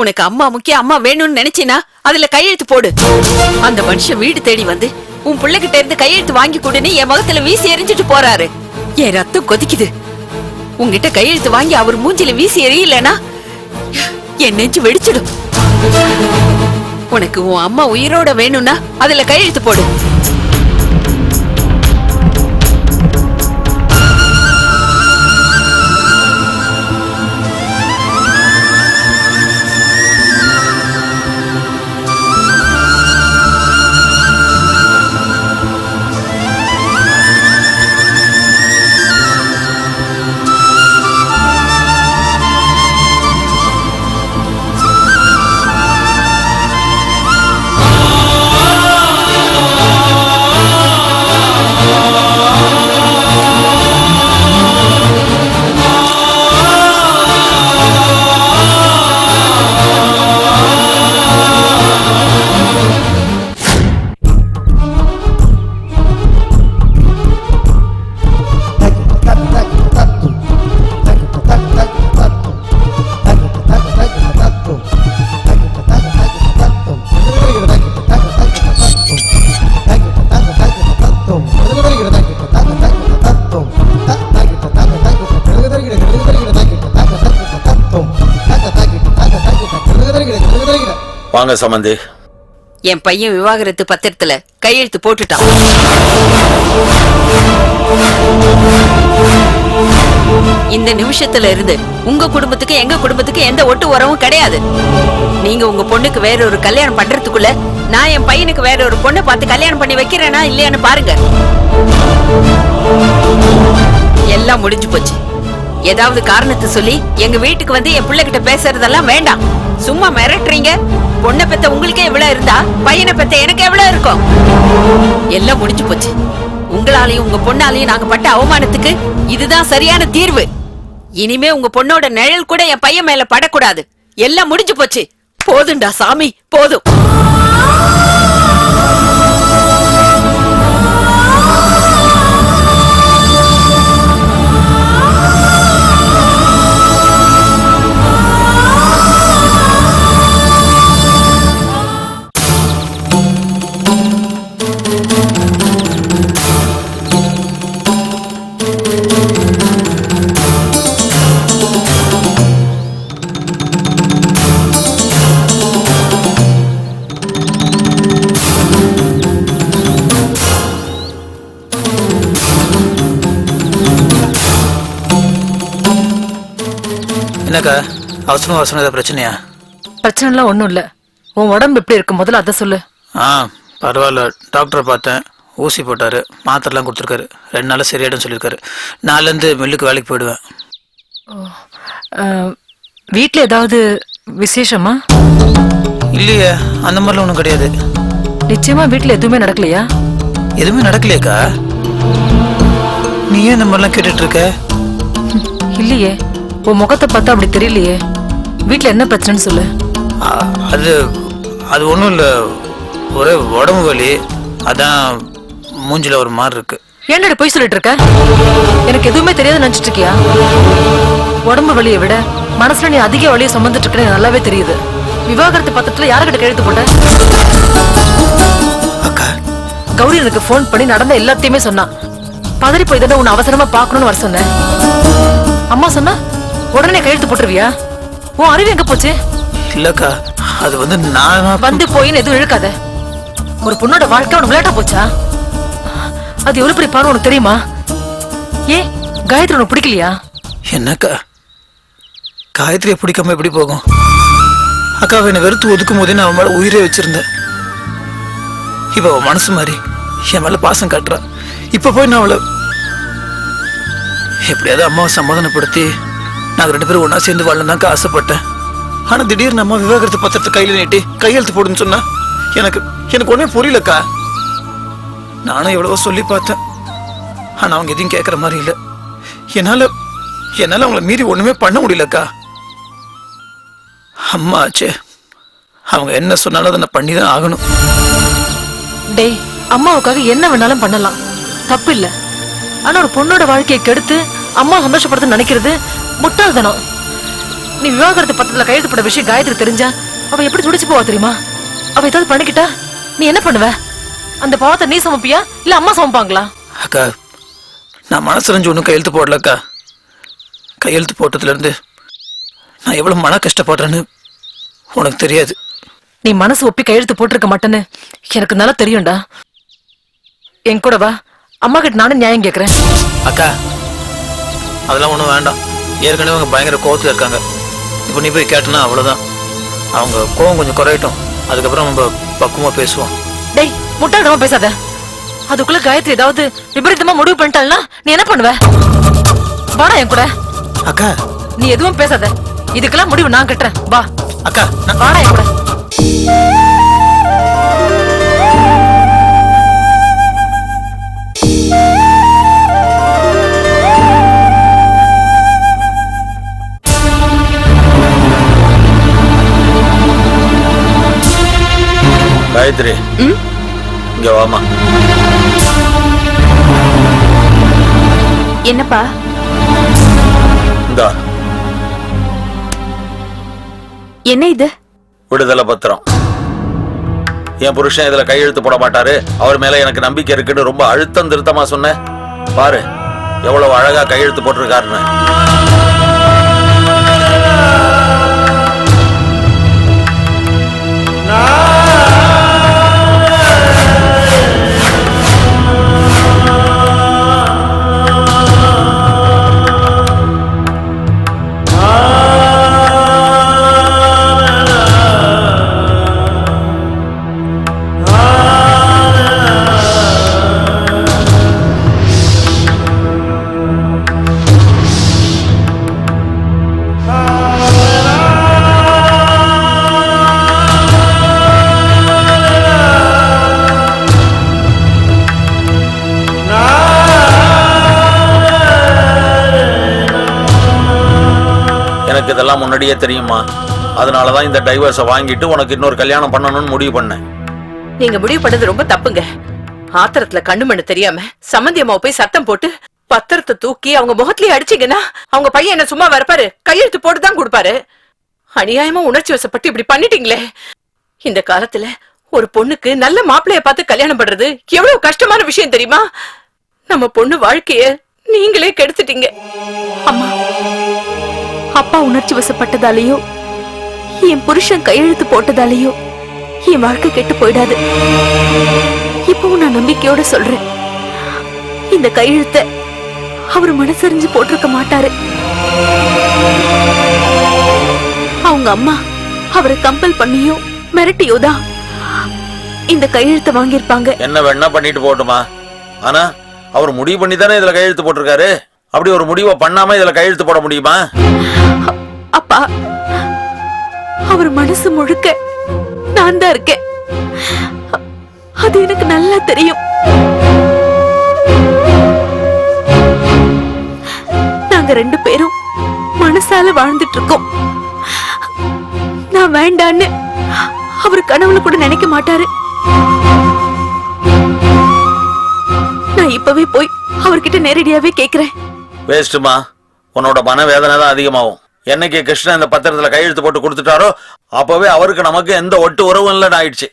உனக்கு அம்மா முக்கியம் அம்மா வேணும்னு நினைச்சினா? அதுல கையெழுத்து போடு. அந்த மனுஷன் வீடு தேடி வந்து உன் பிள்ளைகிட்ட இருந்து கையெழுத்து வாங்கி கொடுன்னு என் முகத்துல வீசி எரிஞ்சிட்டு போறாரு. என் ரத்தம் கொதிக்குது. உங்ககிட்ட கையெழுத்து வாங்கி அவர் மூஞ்சில வீசி எரியலனா என் நெஞ்சு வெடிச்சிடும். உனக்கு உன் அம்மா உயிரோட வேணும்னா அதுல கையெழுத்து போடு. வாங்க சம்பந்தி என் பையன் விவாகரத்து பத்திரத்துல கையெழுத்து போட்டுட்டான். இந்த நிமிஷத்துல இருந்து உங்க குடும்பத்துக்கு எங்க குடும்பத்துக்கு எந்த ஒட்டு உறவும் கிடையாது. நீங்க உங்க பொண்ணுக்கு வேற ஒரு கல்யாணம் பண்றதுக்குள்ள நான் என் பையனுக்கு வேற ஒரு பொண்ணை பார்த்து கல்யாணம் பண்ணி வைக்கிறேனா இல்லையான்னு பாருங்க. எல்லாம் முடிஞ்சு போச்சு. ஏதாவது காரணத்தை சொல்லி எங்க வீட்டுக்கு வந்து என் பிள்ளைகிட்ட பேசுறதெல்லாம் வேண்டாம். சும்மா மிரட்டுறீங்க. பொண்ணை பெத்த உங்களுக்கே எவ்வளவு இருந்தா பையனை பெத்த எனக்கு எவ்வளவு இருக்கும்? எல்லாம் முடிஞ்சு போச்சு. உங்களாலையும் உங்க பொண்ணாலையும் நாங்க பட்ட அவமானத்துக்கு இதுதான் சரியான தீர்வு. இனிமே உங்க பொண்ணோட நிழல் கூட என் பையன் மேல படக்கூடாது. எல்லாம் முடிஞ்சு போச்சு. போதும்டா சாமி போதும். அவசரம் அவசரம் ஏதாவது பிரச்சனையா? பிரச்சனைலாம் ஒண்ணும் இல்ல. உன் உடம்பு எப்படி இருக்கு? முதல்ல அதை சொல்லு. ஆ பரவாயில்ல. டாக்டரை பார்த்தேன். ஊசி போட்டாரு. மாத்திரைலாம் கொடுத்துருக்காரு. ரெண்டு நாளில் சரியாயிடும் சொல்லியிருக்காரு. நாலுலேருந்து மில்லுக்கு வேலைக்கு போயிடுவேன். வீட்ல ஏதாவது விசேஷமா? இல்லையே அந்த மாதிரிலாம் ஒன்றும் கிடையாது. நிச்சயமா வீட்ல எதுவுமே நடக்கலையா? எதுவுமே நடக்கலையேக்கா? நீ ஏன் இந்த மாதிரிலாம் கேட்டுட்டு இருக்க? இல்லையே. உன் முகத்தை பார்த்தா அப்படி தெரியலையே. வீட்ல என்ன பிரச்சனைன்னு சொல்லு. அது அது ஒன்றும் இல்லை. ஒரே உடம்பு வலி. அதான் மூஞ்சில ஒரு மாதிரி இருக்கு ஏன்டா போய் சொல்லிட்டு இருக்க எனக்கு எதுவுமே தெரியாது நினைச்சிட்டு இருக்கியா உடம்பு வலியை விட மனசுல நீ அதிக வலியை சுமந்துட்டு இருக்கன்னு நல்லாவே தெரியுது. விவாகரத்து பத்திரத்துல யாருக்கிட்ட கழுத்து போட்ட? கௌரி எனக்கு ஃபோன் பண்ணி நடந்த எல்லாத்தையுமே சொன்னான் பதறி போய் தானே உன்னை அவசரமா பார்க்கணும்னு வர சொன்னேன். அம்மா சொன்னா உடனே கையெழுத்து போட்டுருவியா? உன் அறிவு எங்க போச்சு? இல்லக்கா அது வந்து நான் வந்து போயின்னு எதுவும் இழுக்காத. ஒரு பொண்ணோட வாழ்க்கை உனக்கு விளையாட்டா போச்சா? அது எவ்வளவு பெரிய பாடம் உனக்கு தெரியுமா? ஏன் காயத்ரி உனக்கு பிடிக்கலையா? என்னக்கா? காயத்ரியை பிடிக்காம எப்படி போகும்? அக்காவை என்னை வெறுத்து ஒதுக்கும் போதே நான் அவன் மேல உயிரே வச்சிருந்தேன். இப்ப அவன் மனசு மாதிரி என் மேல பாசம் காட்டுறா. இப்ப போய் நான் அவளை எப்படியாவது அம்மாவை சமாதானப்படுத்தி நாங்க ரெண்டு பேரும் ஒன்னா சேர்ந்து வாழலாம் ஆசைப்பட்டேன். ஆனா திடீர்னு அம்மா விவாகரத்து பத்திரத்தை கையில நீட்டி கையெழுத்து போடுன்னு சொன்னா எனக்கு எனக்கு ஒண்ணுமே புரியலக்கா. நானும் எவ்வளவோ சொல்லி பார்த்தேன். ஆனா அவங்க எதையும் கேட்கற மாதிரி இல்ல. என்னால என்னால அவங்கள மீறி ஒண்ணுமே பண்ண முடியலக்கா. அம்மா ஆச்சே. அவங்க என்ன சொன்னாலும் அதை நான் பண்ணி தான் ஆகணும். டேய் அம்மாவுக்காக என்ன வேணாலும் பண்ணலாம். தப்பு இல்ல ஆனா ஒரு பொண்ணோட வாழ்க்கையை கெடுத்து அம்மா சந்தோஷப்படுத்த நினைக்கிறது முட்டாள்தனம். நீ விவாகரத்து பத்திரத்துல கையெழுத்து போட விஷயம் காயத்ரி தெரிஞ்சா அவ எப்படி துடிச்சு போவா தெரியுமா? அவ ஏதாவது பண்ணிக்கிட்டா நீ என்ன பண்ணுவ? அந்த பாவத்தை நீ சமைப்பியா இல்ல அம்மா சமைப்பாங்களா? அக்கா நான் மனசுரைஞ்சு ஒன்றும் கையெழுத்து போடலக்கா. கையெழுத்து போட்டதுலேருந்து நான் எவ்வளோ மன கஷ்டப்படுறேன்னு உனக்கு தெரியாது. நீ மனசு ஒப்பி கையெழுத்து போட்டிருக்க மாட்டேன்னு எனக்கு நல்லா தெரியும்டா. என் கூட வா. அம்மா கிட்ட நானும் நியாயம் கேக்குறேன். அக்கா அதெல்லாம் ஒன்றும் வேண்டாம். ஏற்கனவே அவங்க பயங்கர கோவத்தில் இருக்காங்க. இப்போ நீ போய் கேட்டனா அவ்வளோதான் அவங்க கோவம் கொஞ்சம் குறையட்டும். அதுக்கப்புறம் நம்ம பக்குவமாக பேசுவோம். டேய் முட்டாள்தனமா பேசாத. அதுக்குள்ள காயத்ரி ஏதாவது விபரீதமா முடிவு பண்ணிட்டாள்னா நீ என்ன பண்ணுவ? வாடா என் கூட. அக்கா. நீ எதுவும் பேசாத. இதுக்கெல்லாம் முடிவு நான் கட்டுறேன். வா. அக்கா நான் வாடா என் கூட. காயத்ரி இங்க வாமா என்னப்பா? இந்தா. என்ன இது? விடுதலை பத்திரம். என் புருஷன் இதுல கையெழுத்து போட மாட்டாரு. அவர் மேல எனக்கு நம்பிக்கை இருக்குன்னு ரொம்ப அழுத்தம் திருத்தமா சொன்னேன் பாரு எவ்வளவு அழகா கையெழுத்து போட்டிருக்காருன்னு. முன்னாடியே தெரியுமா? அதனாலதான் இந்த டைவர்ஸை வாங்கிட்டு உனக்கு இன்னொரு கல்யாணம் பண்ணணும்னு முடிவு பண்ணேன். நீங்க முடிவு பண்ணது ரொம்ப தப்புங்க. ஆத்திரத்துல கண்ணு மண்ணு தெரியாம சம்மந்தி அம்மாவை போய் சத்தம் போட்டு பத்திரத்தை தூக்கி அவங்க முகத்திலேயே அடிச்சீங்கன்னா அவங்க பையன் என்ன சும்மா வரப்பாரு? கையெழுத்து போட்டு தான் கொடுப்பாரு. அநியாயமா உணர்ச்சி வசப்பட்டு இப்படி பண்ணிட்டீங்களே. இந்த காலத்துல ஒரு பொண்ணுக்கு நல்ல மாப்பிள்ளைய பார்த்து கல்யாணம் பண்றது எவ்வளவு கஷ்டமான விஷயம் தெரியுமா? நம்ம பொண்ணு வாழ்க்கைய நீங்களே கெடுத்துட்டீங்க. அம்மா அப்பா உணர்ச்சி வசப்பட்டதாலேயோ என் புருஷன் கையெழுத்து போட்டதாலேயோ என் வாழ்க்கை கெட்டு போயிடாது. இப்பவும் நான் நம்பிக்கையோட சொல்றேன். இந்த கையெழுத்த அவர் மனசறிஞ்சு போட்டிருக்க மாட்டாரு. அவங்க அம்மா அவரை கம்பல் பண்ணியோ மிரட்டியோ தான் இந்த கையெழுத்தை வாங்கியிருப்பாங்க. என்ன வேணா பண்ணிட்டு போட்டுமா ஆனா அவர் முடிவு பண்ணி தானே இதுல கையெழுத்து போட்டிருக்காரு? அப்படி ஒரு முடிவை பண்ணாம இதுல கையெழுத்து போட முடியுமா? அப்பா அவர் மனசு முழுக்க நான் தான் இருக்கேன். அது எனக்கு நல்லா தெரியும். நாங்க ரெண்டு பேரும் மனசால வாழ்ந்துட்டு இருக்கோம் நான் வேண்டான்னு அவர் கனவுல கூட நினைக்க மாட்டாரு. நான் இப்பவே போய் அவர்கிட்ட நேரடியாவே கேக்குறேன். வேஸ்ட்டுமா? உன்னோட மன வேதனை தான் அதிகமாகும். என்னைக்கு கிருஷ்ணன் இந்த பத்திரத்துல கையெழுத்து போட்டு கொடுத்துட்டாரோ அப்பவே அவருக்கு நமக்கு எந்த ஒட்டு உறவும் இல்லைன்னு ஆயிடுச்சு.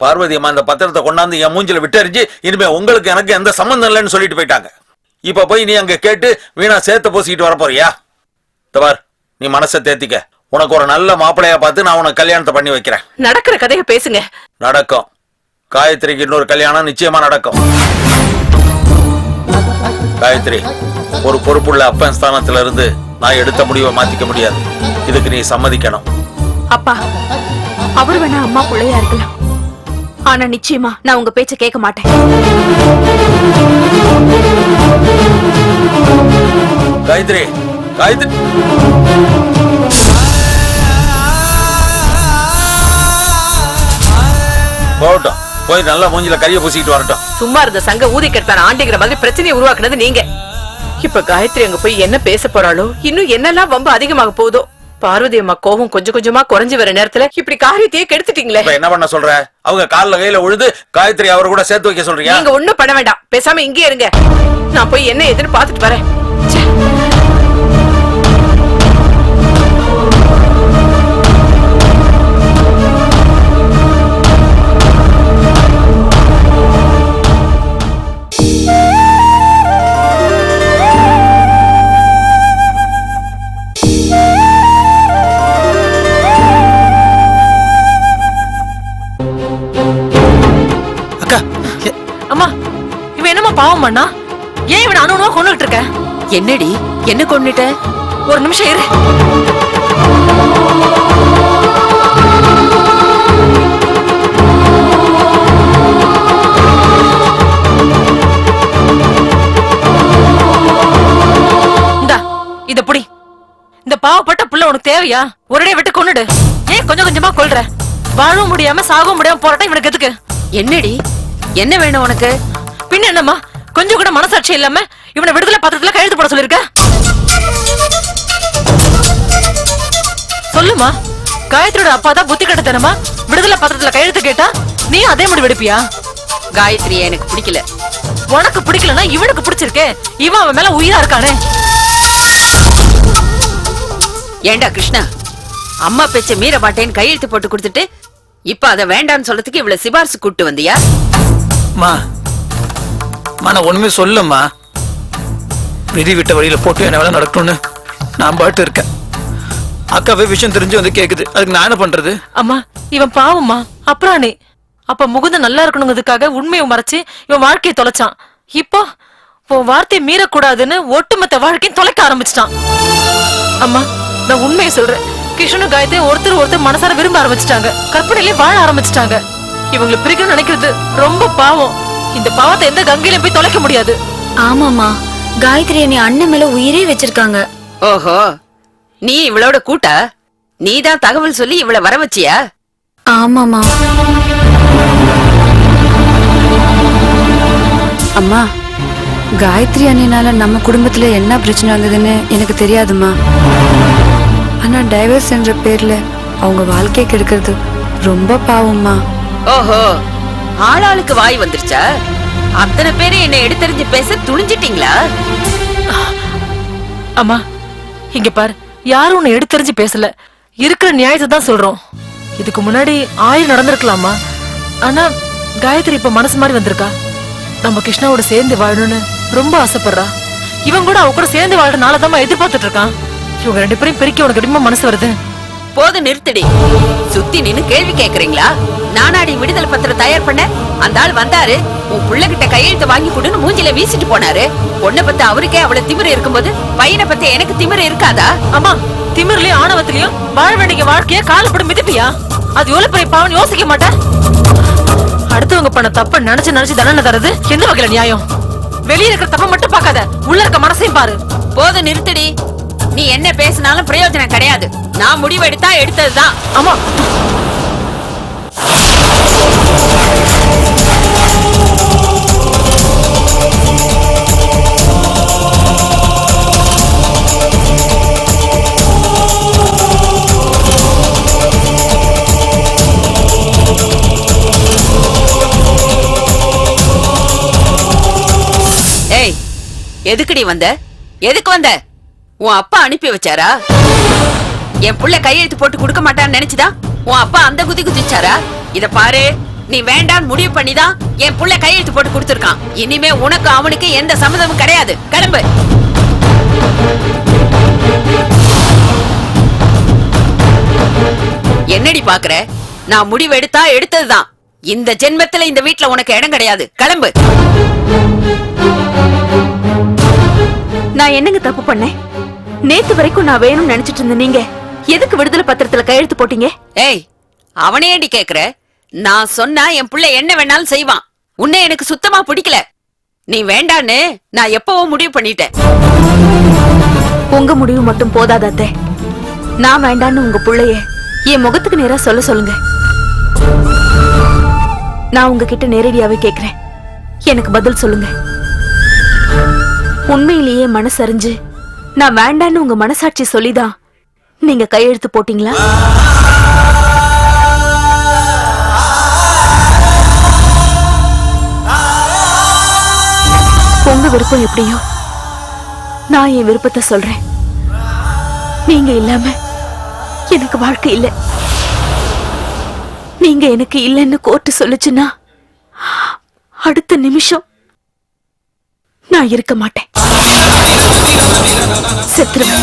பார்வதி அம்மா இந்த பத்திரத்தை கொண்டாந்து என் மூஞ்சில விட்டறிஞ்சு இனிமே உங்களுக்கு எனக்கு எந்த சம்மந்தம் இல்லைன்னு சொல்லிட்டு போயிட்டாங்க. இப்ப போய் நீ அங்க கேட்டு வீணா சேர்த்து பூசிக்கிட்டு வர போறியா? தபார் நீ மனசை தேத்திக்க. உனக்கு ஒரு நல்ல மாப்பிளையா பார்த்து நான் உனக்கு கல்யாணத்தை பண்ணி வைக்கிறேன். நடக்கிற கதையை பேசுங்க. நடக்கும். காயத்ரிக்கு இன்னொரு கல்யாணம் நிச்சயமா நடக்கும். காயத்ரி ஒரு பொறுப்புள்ள அப்பன் ஸ்தானத்துல இருந்து நான் எடுத்த முடிவை மாத்திக்க முடியாது. இதுக்கு நீ சம்மதிக்கணும். அப்பா அவர் வேணா அம்மா பிள்ளையா இருக்கலாம். ஆனா நிச்சயமா நான் உங்க பேச்ச கேட்க மாட்டேன். காயத்ரி காயத்ரி. போய் நல்லா மூஞ்சில கரிய பூசிக்கிட்டு வரட்டும். சும்மா இருந்த சங்க ஊதி கெடுத்தான ஆண்டிங்கிற மாதிரி பிரச்சனையை உருவாக்குனது நீங்க. இப்ப காயத்ரி அங்க போய் என்ன பேச போறாளோ இன்னும் என்னெல்லாம் வம்பு அதிகமாக போகுதோ? பார்வதி அம்மா கோபம் கொஞ்சம் கொஞ்சமா குறைஞ்சு வர நேரத்துல இப்படி காரியத்தையே கெடுத்துட்டீங்களே. என்ன பண்ண சொல்ற? அவங்க கால்ல கையில உழுது காயத்ரி அவர் கூட சேர்த்து வைக்க சொல்றியா நீங்க ஒண்ணும் பண்ண வேண்டாம். பேசாம இங்கே இருங்க. நான் போய் என்ன எதுன்னு பாத்துட்டு வரேன். என்னடி? என்ன கொண்டுட்ட? ஒரு நிமிஷம் இரு. இத புடி. இந்த பாவப்பட்ட புள்ள உனக்கு தேவையா? ஒரே விட்டு கொன்னுடு. ஏன் கொஞ்சம் கொஞ்சமா கொள்ற வாழவும் முடியாம சாகவும் முடியாம போராட்டம் இவனுக்கு எதுக்கு? என்னடி? என்ன வேணும் உனக்கு? பின்ன என்னம்மா? கொஞ்சம் கூட மனசாட்சி இல்லாம இவனை விடுதலை பத்திரத்துல கையெழுத்து போட சொல்லிருக்க? சொல்லுமா? காயத்ரியோட அப்பா தான் புத்தி கட்டத்தனமா விடுதலை பத்திரத்துல கையெழுத்து கேட்டா நீ அதே முடிவு எடுப்பியா? காயத்ரியை எனக்கு பிடிக்கல. உனக்கு பிடிக்கலன்னா இவனுக்கு பிடிச்சிருக்கே. இவன் அவன் மேல உயிரா இருக்கானே. ஏண்டா கிருஷ்ணா? அம்மா பேச்ச மீற மாட்டேன்னு கையெழுத்து போட்டு கொடுத்துட்டு இப்ப அத வேண்டாம்னு சொல்றதுக்கு இவ்வளவு சிபாரிசு கூட்டு வந்தியா? மா. நான் ஒண்ணுமே சொல்லம்மா விதி விட்ட வழியில போட்டு என்ன வேலை நடக்கணும்னு நான் பாட்டு இருக்கேன். அக்காவே விஷயம் தெரிஞ்சு வந்து கேக்குது. அதுக்கு நான் என்ன பண்றது? அம்மா இவன் பாவம்மா. அப்புறானே. அப்ப முகுந்த நல்லா இருக்கணுங்கிறதுக்காக உண்மையை மறைச்சு இவன் வாழ்க்கையை தொலைச்சான். இப்போ உன் வார்த்தையை மீறக்கூடாதுன்னு ஒட்டுமொத்த வாழ்க்கையும் தொலைக்க ஆரம்பிச்சிட்டான். அம்மா நான் உண்மையை சொல்றேன். கிஷனு காயத்தை ஒருத்தர் ஒருத்தர் மனசார விரும்ப ஆரம்பிச்சிட்டாங்க. கற்பனையிலே வாழ ஆரம்பிச்சிட்டாங்க. இவங்களை பிரிக்கணும்னு நினைக்கிறது ரொம்ப பாவம். இந்த பாவத்தை எந்த கங்கையிலும் போய் தொலைக்க முடியாது. ஆமாமா காயத்ரி என்னை அண்ணன் மேல உயிரே வச்சிருக்காங்க. ஓஹோ நீ இவளோட கூட்டா? நீதான் தகவல் சொல்லி இவள வர வச்சியா? ஆமாமா அம்மா காயத்ரி அண்ணினால நம்ம குடும்பத்துல என்ன பிரச்சனை வந்ததுன்னு எனக்கு தெரியாதும்மா. ஆனா டைவர்ஸ் என்ற பேர்ல அவங்க வாழ்க்கையை கெடுக்கிறது ரொம்ப பாவம்மா. ஓஹோ ஆளாளுக்கு வாய் வந்துருச்சா? அத்தனை பேரு என்ன எடுத்தறிஞ்சு பேச துணிஞ்சிட்டீங்களா? அம்மா இங்க பாரு. யாரும் உன்னை எடுத்தறிஞ்சு பேசல. இருக்கிற நியாயத்தை தான் சொல்றோம். இதுக்கு முன்னாடி ஆயிரம் நடந்திருக்கலாமா? ஆனா காயத்ரி இப்ப மனசு மாதிரி வந்திருக்கா? நம்ம கிருஷ்ணாவோட சேர்ந்து வாழணும்னு ரொம்ப ஆசைப்படுறா. இவன் கூட அவ கூட சேர்ந்து வாழற நாளதாம்மா எதிர்பார்த்துட்டு இருக்கான். இவங்க ரெண்டு பேரும் பிரிக்க உனக்கு எப்படிமா மனசு வருது? போது நிறுத்துடி. சுத்தி நின்னு கேள்வி கேக்குறீங்களா? நானாடி விடுதலை பத்திரம் தயார் பண்ண? அந்த ஆள் வந்தாரு. உன் புள்ளகிட்ட கையெழுத்து வாங்கி கொடுன்னு மூஞ்சில வீசிட்டு போனாரு. பொண்ணை பத்தி அவருக்கே அவ்வளவு திமிரு இருக்கும்போது பையனை பத்தி எனக்கு திமிரு இருக்காதா? அம்மா திமிர்லயும் ஆணவத்திலயும் வாழ வேண்டிய வாழ்க்கைய காலப்படும் மிதிப்பியா? அது எவ்வளவு பெரிய பாவம் யோசிக்க மாட்டேன். அடுத்தவங்க பண்ண தப்ப நினைச்சு நினைச்சு தண்டனை தரது எந்த வகையில நியாயம்? வெளிய இருக்கிற தப்ப மட்டும் பார்க்காத உள்ள இருக்க மனசையும் பாரு. போது நிறுத்துடி. நீ என்ன பேசினாலும் பிரயோஜனம் கிடையாது. நான் முடிவெடுத்தா எடுத்ததுதான். ஆமா ஏய் எதுக்குடி வந்த? எதுக்கு வந்த? உன் அப்பா அனுப்பி வச்சாரா? என் புள்ள கையெழுத்து போட்டு கொடுக்க மாட்டான்னு நினைச்சுதான் உன் அப்பா அந்த குதி குதிச்சாரா? இத பாரு நீ வேண்டாம் முடிவு பண்ணிதான் என் புள்ள கையெழுத்து போட்டு கொடுத்துருக்கான். இனிமே உனக்கு அவனுக்கு எந்த சம்மதமும் கிடையாது. கிளம்பு. என்னடி பாக்குற? நான் முடிவு எடுத்தா எடுத்ததுதான். இந்த ஜென்மத்துல இந்த வீட்ல உனக்கு இடம் கிடையாது. கிளம்பு. நான் என்னங்க தப்பு பண்ணேன்? நேத்து வரைக்கும் நான் வேணும்னு நினைச்சிட்டு இருந்த நீங்க. எதுக்கு விடுதலை பத்திரத்துல கையெழுத்து போட்டீங்க? ஏய் அவனே ஏண்டி கேக்குற? நான் சொன்னா என் புள்ள என்ன வேணாலும் செய்வான். உன்னை எனக்கு சுத்தமா பிடிக்கல. நீ வேண்டான்னு நான் எப்பவோ முடிவு பண்ணிட்டேன். உங்க முடிவு மட்டும் போதாத அத்தை. நான் வேண்டான்னு உங்க புள்ளைய என் முகத்துக்கு நேரா சொல்ல சொல்லுங்க. நான் உங்ககிட்ட நேரடியாவே கேக்குறேன். எனக்கு பதில் சொல்லுங்க. உண்மையிலேயே மனசறிஞ்சு நான் வேண்டான்னு உங்க மனசாட்சி சொல்லிதான். நீங்க கையெழுத்து போட்டீங்களா? உங்க விருப்பம் எப்படியோ நான் என் விருப்பத்தை சொல்றேன். நீங்க இல்லாம எனக்கு வாழ்க்கை இல்லை. நீங்க எனக்கு இல்லைன்னு கோர்ட்டு சொல்லுச்சுன்னா அடுத்த நிமிஷம் நான் இருக்க மாட்டேன். se tira,